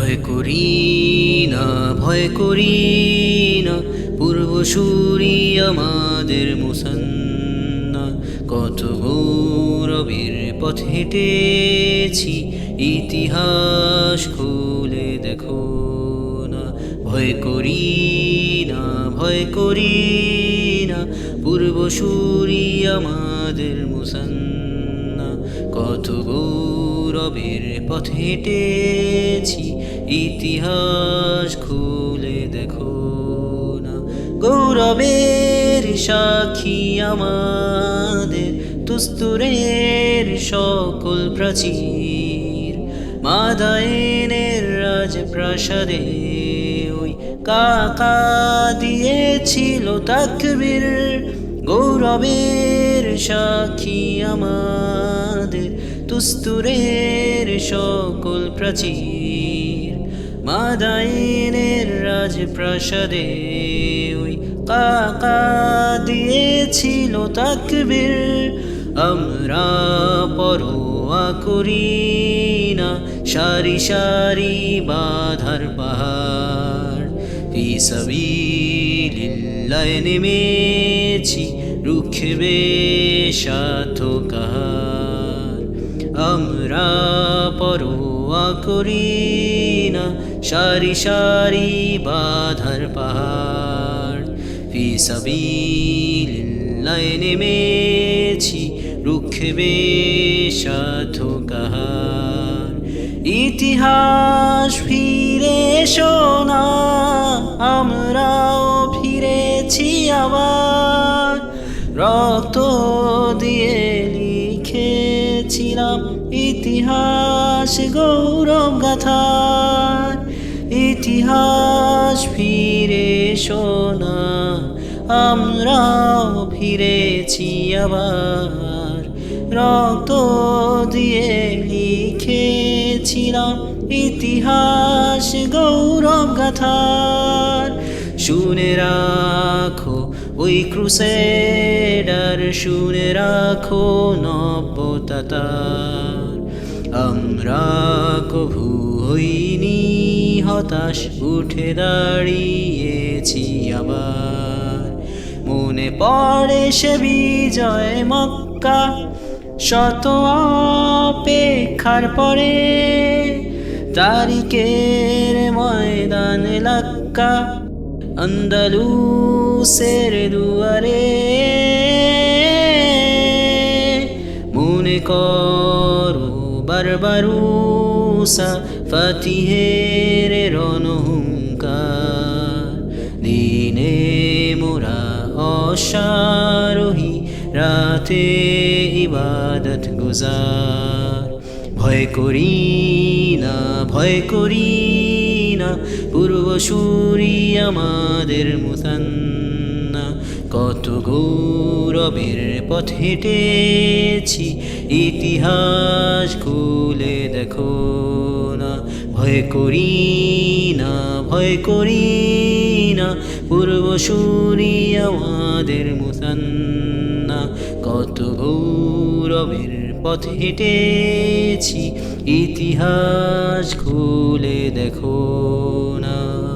ভয় করি না, ভয় করি না। পূর্বসূরি আমাদের মুসন্না। কত গৌরবের পথ হেঁটেছি, ইতিহাস খুলে দেখো না। ভয় করি না, ভয় করি না, পূর্বসূরি আমাদের মুসন্না। কত গৌরবের পথ হেঁটেছি। ইতিহাস খুলে দেখো না। গৌরবের সাক্ষী আমাদের, তুস্তুরের সকল প্রাচীর। মাদায়নের রাজপ্রাসাদে ওই কাকা দিয়েছিল তাকবীর। গৌরবের সাক্ষী আমাদের তুস্তুরের সকল প্রাচীর। মাদায়নের রাজপ্রাসাদে ওই কাকা দিয়েছিল তাকবীর, আমরা পরোয়া করি না, সারি সারি বাধার পাহাড়। ফি সাবিলিল্লাহ নেমেছি রুখবে সাথ কাহার আমরা পরোয়া করি না, সারি সারি বাধার পাহাড়। ফি সাবিলিল্লাহ নেমেছি, রুখবে সাধু কাহার ইতিহাস ফিরে শোনা রক্ত দিয়ে লিখেছিলাম ইতিহাস গৌরব গাথার ইতিহাস ফিরে শোনা, আমরাও ফিরেছি আবার। রক্ত দিয়ে লিখেছিলাম ইতিহাস গৌরব গাথার। শুনে রাখো ওই ক্রুসেডার শুনে রাখো নব্যতাতার আমরা কভু হইনি হতাশ, উঠে দাঁড়িয়েছি আবার। মনে পড়ে সে বিজয় মক্কা, শত অপেক্ষার পরে তারিখের ময়দান লাক্কা। আন্দালুসের দুয়ারে। মনে করো বারবারুসা ফাতিহের রণহুঙ্কার। দিনে মোরা অশ্বারোহী, রাতে ইবাদত গুজার। ভয় করি না, ভয় করি না, পূর্বসূরি আমাদের মুসান্না কত গৌরবের পথ হেঁটেছি, ইতিহাস খুলে দেখো না, ভয় করি না, ভয় করি না পূর্বসূরি আমাদের মুসান্না। কত গৌরবের পথ হেঁটেছি, ইতিহাস খুলে দেখো না।